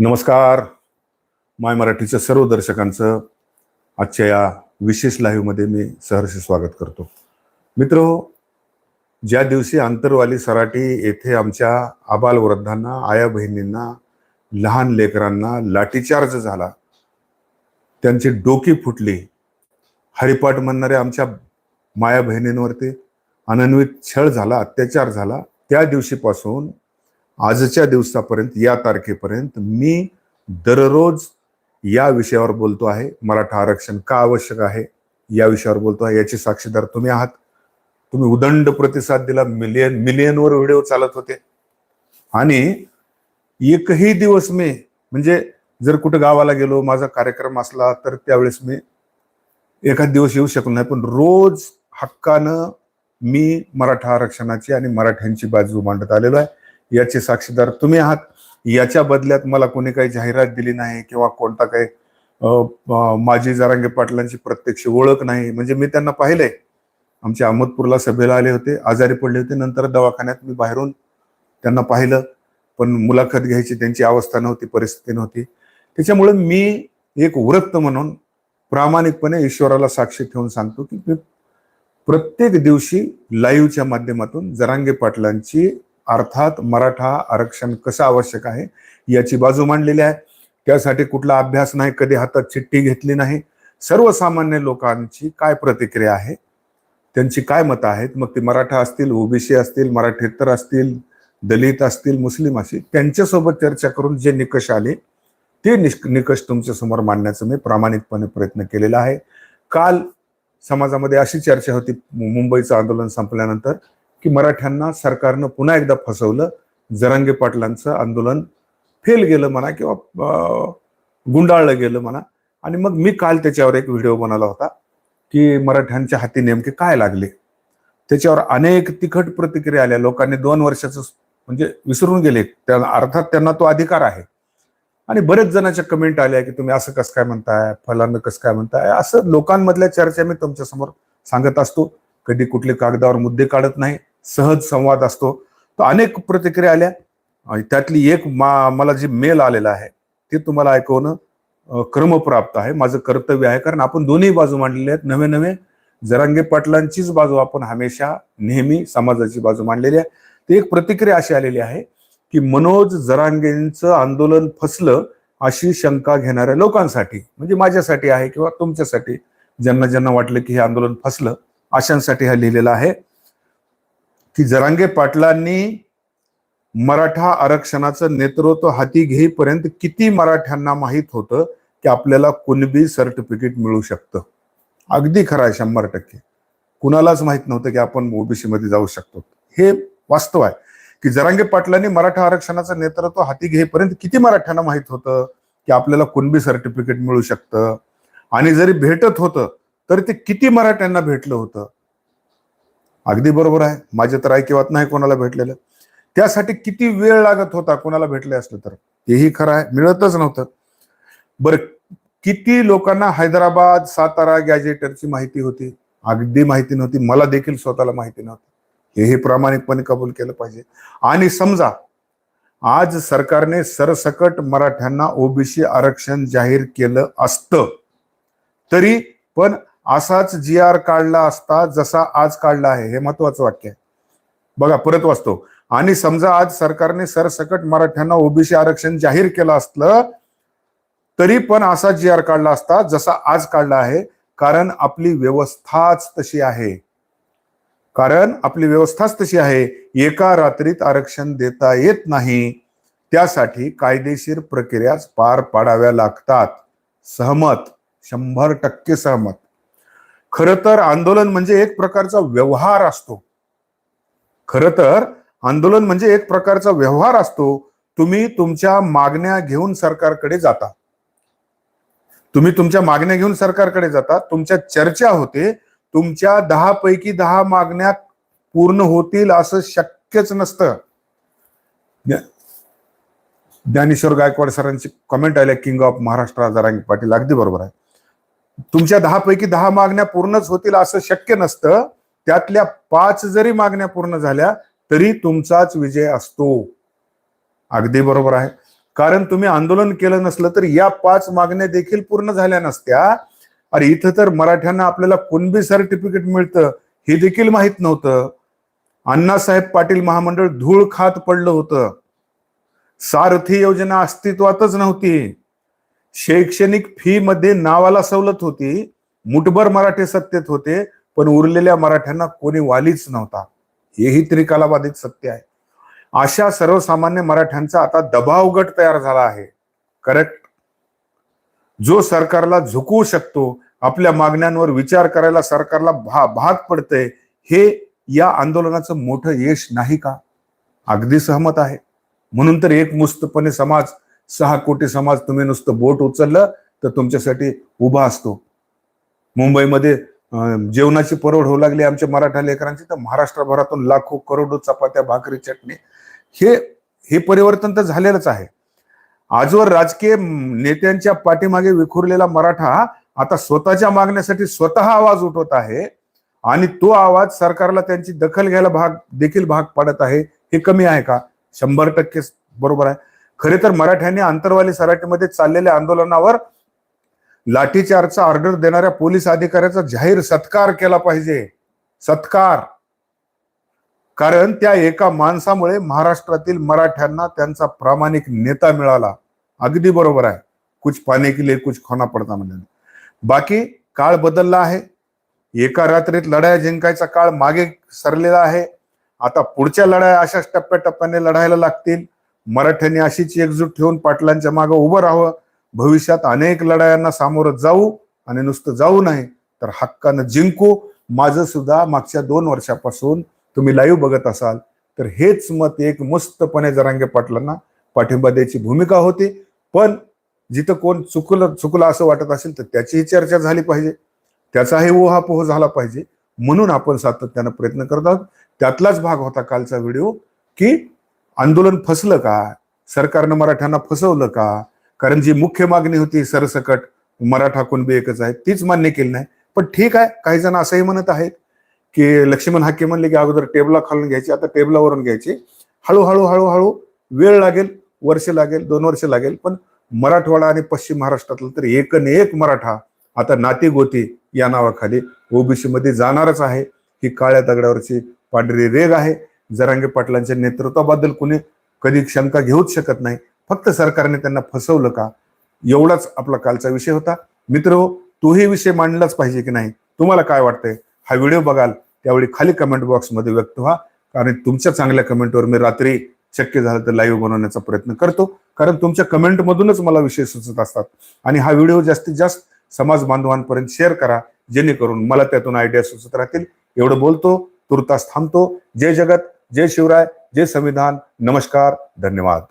नमस्कार. माय मराठीच्या सर्व दर्शकांचं आजच्या या विशेष लाईव्हमध्ये मी सहर्ष स्वागत करतो. मित्र ज्या दिवशी आंतरवाली सराटी येथे आमच्या आबालवृद्धांना आया बहिणींना लहान लेकरांना लाठीचार्ज झाला त्यांची डोकी फुटली. हरिपाठ म्हणणाऱ्या आमच्या माया बहिणींवरती अनन्वित छळ झाला अत्याचार झाला. त्या दिवशीपासून आजच्या दिवसापर्यंत या तारखेपर्यंत मी दररोज या विषयावर बोलतो आहे. मराठा आरक्षण का आवश्यक आहे या विषयावर बोलतो आहे. याची साक्षीदार तुम्ही आहात. तुम्ही उदंड प्रतिसाद दिला मिलियन मिलियनवर व्हिडिओ चालत होते. आणि एकही दिवस मी म्हणजे जर कुठं गावाला गेलो माझा कार्यक्रम असला तर त्यावेळेस मी एखाद दिवस येऊ शकलो नाही. पण रोज हक्कानं मी मराठा आरक्षणाची आणि मराठ्यांची बाजू मांडत आलेलो आहे. याचे साक्षीदार तुम्ही आहात. याच्या बदल्यात मला कोणी काही जाहिरात दिली नाही किंवा कोणता काही माझी जारांगे माजी पाटलांची प्रत्यक्ष ओळख नाही. म्हणजे मी त्यांना पाहिलंय आमच्या अहमदपूरला सभेला आले होते आजारी पडले होते. नंतर दवाखान्यात मी बाहेरून त्यांना पाहिलं. पण मुलाखत घ्यायची त्यांची अवस्था नव्हती परिस्थिती नव्हती. त्याच्यामुळे मी एक वृत्त म्हणून प्रामाणिकपणे ईश्वराला साक्षी ठेवून सांगतो की मी प्रत्येक दिवशी लाईव्हच्या माध्यमातून जरांगे पाटलांची अर्थात मराठा आरक्षण कसं आवश्यक आहे याची बाजू मांडलेली आहे. त्यासाठी कुठला अभ्यास नाही कधी हातात चिठ्ठी घेतली नाही. सर्वसामान्य लोकांची काय प्रतिक्रिया आहे? त्यांची काय मतं आहेत? मग ते मराठा असतील ओबीसी असतील मराठेतर असतील दलित असतील मुस्लिम असतील त्यांच्यासोबत चर्चा करून जे निकष आले ते निकष तुमच्यासमोर मांडण्याचा मी प्रामाणिकपणे प्रयत्न केलेला आहे. काल समाजामध्ये अशी चर्चा होती. मु- मुंबईचं आंदोलन संपल्यानंतर की मराठ्यांना सरकारनं पुन्हा एकदा फसवलं जरांगे पाटलांचं आंदोलन फेल गेलं म्हणा किंवा गुंडाळलं गेलं म्हणा. आणि मग मी काल त्याच्यावर एक व्हिडिओ बनवला होता की मराठ्यांच्या हाती नेमके काय लागले. त्याच्यावर अनेक तिखट प्रतिक्रिया आल्या. लोकांनी दोन वर्षाचं म्हणजे विसरून गेले. त्या अर्थात त्यांना तो अधिकार आहे. आणि बरेच जणांच्या कमेंट आल्या की तुम्ही असं कसं काय म्हणताय? फलानं कसं काय म्हणताय? असं लोकांमधल्या चर्चा मी तुमच्यासमोर सांगत असतो. कधी कुठले कागदावर मुद्दे काढत नाही. सहज संवाद असतो. तर अनेक प्रतिक्रिया आल्या. त्यातली एक मा मला जी मेल आलेला आहे ते तुम्हाला ऐकवणं क्रमप्राप्त आहे. माझं कर्तव्य आहे. कारण आपण दोन्ही बाजू मांडलेले आहेत. नवे नवे जरांगे पाटलांचीच बाजू आपण हमेशा नेहमी समाजाची बाजू मांडलेली आहे. ती एक प्रतिक्रिया अशी आलेली आहे की मनोज जरांगेंचं आंदोलन फसलं अशी शंका घेणाऱ्या लोकांसाठी म्हणजे माझ्यासाठी आहे किंवा तुमच्यासाठी ज्यांना ज्यांना वाटलं की हे आंदोलन फसलं अशांसाठी हा लिहिलेला आहे. की जरांगे पाटलांनी मराठा आरक्षणाचं नेतृत्व हाती घेईपर्यंत किती मराठ्यांना माहीत होतं की आपल्याला कुणबी सर्टिफिकेट मिळू शकतं? अगदी खरं आहे शंभर टक्के. कुणालाच माहीत नव्हतं की आपण ओबीसी मध्ये जाऊ शकतो. हे वास्तव आहे. की जरांगे पाटलांनी मराठा आरक्षणाचं नेतृत्व हाती घेईपर्यंत किती मराठ्यांना माहीत होतं की आपल्याला कुणबी सर्टिफिकेट मिळू शकतं? आणि जरी भेटत होतं तर ते किती मराठ्यांना भेटलं होतं? अगदी बरोबर आहे. माझ्या तर ऐकिवात नाही कोणाला भेटलेलं. त्यासाठी किती वेळ लागत होता कोणाला भेटले असलं तर? तेही खरं आहे. मिळतच नव्हतं. बरं किती लोकांना हैदराबाद सातारा गॅजेटरची माहिती होती? अगदी माहिती नव्हती. मला देखील स्वतःला माहिती नव्हती. हेही प्रामाणिकपणे कबूल केलं पाहिजे. आणि समजा आज सरकारने सरसकट मराठ्यांना ओबीसी आरक्षण जाहीर केलं असतं तरी पण असाच जी आर काढला असता जसा आज काढला आहे हे महत्वाचं वाक्य आहे. बघा परत वाचतो. आणि समजा आज सरकारने सरसकट मराठ्यांना ओबीसी आरक्षण जाहीर केलं असलं तरी पण असा जी आर काढला असता जसा आज काढला आहे कारण आपली व्यवस्थाच तशी आहे. कारण आपली व्यवस्थाच तशी आहे. एका रात्रीत आरक्षण देता येत नाही. त्यासाठी कायदेशीर प्रक्रियाच पार पाडाव्या लागतात. सहमत शंभर टक्के सहमत. खर तर आंदोलन म्हणजे एक प्रकारचा व्यवहार असतो. खर तर आंदोलन म्हणजे एक प्रकारचा व्यवहार असतो. तुम्ही तुमच्या मागण्या घेऊन सरकारकडे जाता. तुम्ही तुमच्या मागण्या घेऊन सरकारकडे जाता. तुमच्या चर्चा होते. तुमच्या दहा पैकी दहा मागण्या पूर्ण होतील असं शक्यच नसतं. ज्ञानेश्वर गायकवाड सरांची कमेंट आल्या किंग ऑफ महाराष्ट्र जरांगी पाटील अगदी बरोबर आहे. तुमच्या दहा पैकी दहा मागण्या पूर्णच होतील असं शक्य नसतं. त्यातल्या पाच जरी मागण्या पूर्ण झाल्या तरी तुमचाच विजय असतो. अगदी बरोबर आहे. कारण तुम्ही आंदोलन केलं नसलं तर या पाच मागण्या देखील पूर्ण झाल्या नसत्या. अरे इथं तर मराठ्यांना आपल्याला कुणबी सर्टिफिकेट मिळतं हे देखील माहीत नव्हतं. अण्णासाहेब पाटील महामंडळ धूळ खात पडलं होतं. सारथी योजना अस्तित्वातच नव्हती. शैक्षणिक फी मध्ये नावाला सवलत होती. मुठभर मराठी सत्तेत होते पण उरलेल्या मराठ्यांना कोणी वालीच नव्हता. हेही त्रिकालाबाधित सत्य आहे. अशा सर्वसामान्य मराठ्यांचा आता दबाव गट तयार झाला आहे. करेक्ट जो सरकारला झुकवू शकतो आपल्या मागण्यांवर विचार करायला सरकारला भा भाग पडतंय हे या आंदोलनाचं मोठं यश नाही का? अगदी सहमत आहे. म्हणून तर एक मुस्तपणे समाज सहा कोटी समाज तुम्ही नुसतं बोट उचललं तर तुमच्यासाठी उभा असतो. मुंबईमध्ये जेवणाची परवड होऊ लागली आमच्या मराठा लेकरांची तर महाराष्ट्रभरातून लाखो करोडो चपात्या भाकरी चटणी हे हे परिवर्तन तर झालेलंच आहे. आजवर राजकीय नेत्यांच्या पाठीमागे विखुरलेला मराठा आता स्वतःच्या मागण्यासाठी स्वतः आवाज उठवत आहे आणि तो आवाज सरकारला त्यांची दखल घ्यायला भाग देखील भाग पाडत आहे. हे कमी आहे का? शंभर टक्के बरोबर आहे. खरे तर मराठ्यांनी आंतरवाली सराटीमध्ये चाललेल्या आंदोलनावर लाठीचार्जचा ऑर्डर देणाऱ्या पोलीस अधिकाऱ्याचा जाहीर सत्कार केला पाहिजे. सत्कार. कारण त्या एका माणसामुळे महाराष्ट्रातील मराठ्यांना त्यांचा प्रामाणिक नेता मिळाला. अगदी बरोबर आहे. कुछ पाने के लिए कुछ खोना पडता म्हणजे बाकी काळ बदलला आहे. एका रात्रीत लढाया जिंकायचा काळ मागे सरलेला आहे. आता पुढच्या लढाया अशाच टप्प्याटप्प्याने लढायला लागतील. मराठ्यांनी अशीच एकजूट ठेवून पाटलांच्या मागे उभं राहावं. भविष्यात अनेक लढायांना सामोरं जाऊ आणि नुसतं जाऊ नाही तर हक्कानं जिंकू. माझं सुद्धा मागच्या दोन वर्षापासून तुम्ही लाईव्ह बघत असाल तर हेच मत एक मस्तपणे जरांगे पाटलांना पाठिंबा द्यायची भूमिका होती. पण जिथं कोण चुकलं चुकलं असं वाटत असेल तर त्याचीही चर्चा झाली पाहिजे. त्याचाही ओहापोह झाला पाहिजे. म्हणून आपण सातत्यानं प्रयत्न करत आहोत. त्यातलाच भाग होता कालचा व्हिडिओ की आंदोलन फसलं का? सरकारनं मराठ्यांना फसवलं का? कारण जी मुख्य मागणी होती सरसकट मराठा कुणबी एकच आहे तीच मान्य केली नाही. पण ठीक आहे काही जण असंही म्हणत आहेत की लक्ष्मण हाके म्हणले की अगोदर टेबला खालून घ्यायची आता टेबलावरून घ्यायची. हळूहळू हळूहळू वेळ लागेल वर्ष लागेल दोन वर्ष लागेल पण मराठवाडा आणि पश्चिम महाराष्ट्रातलं तर एक न एक मराठा आता नाती गोती या नावाखाली ओबीसी मध्ये जाणारच आहे. ही काळ्या दगडावरची पांढरी रेग आहे. जरांगे पाटलांच्या नेतृत्वाबद्दल कुणी कधी शंका घेऊच शकत नाही. फक्त सरकारने त्यांना फसवलं का? एवढाच आपला कालचा विषय होता. मित्र हो, तोही विषय मांडलाच पाहिजे की नाही? तुम्हाला काय वाटतंय? हा व्हिडिओ बघाल त्यावेळी खाली कमेंट बॉक्समध्ये व्यक्त व्हा. कारण तुमच्या चांगल्या कमेंटवर मी रात्री शक्य झालं तर लाईव्ह बनवण्याचा प्रयत्न करतो. कारण तुमच्या कमेंटमधूनच मला विषय सुचत असतात. आणि हा व्हिडिओ जास्तीत जास्त समाज बांधवांपर्यंत शेअर करा. जेणेकरून मला त्यातून आयडिया सुचत राहतील. एवढं बोलतो तुर्तास थांबतो. जय जगत. जय शिवराय जय संविधान नमस्कार धन्यवाद.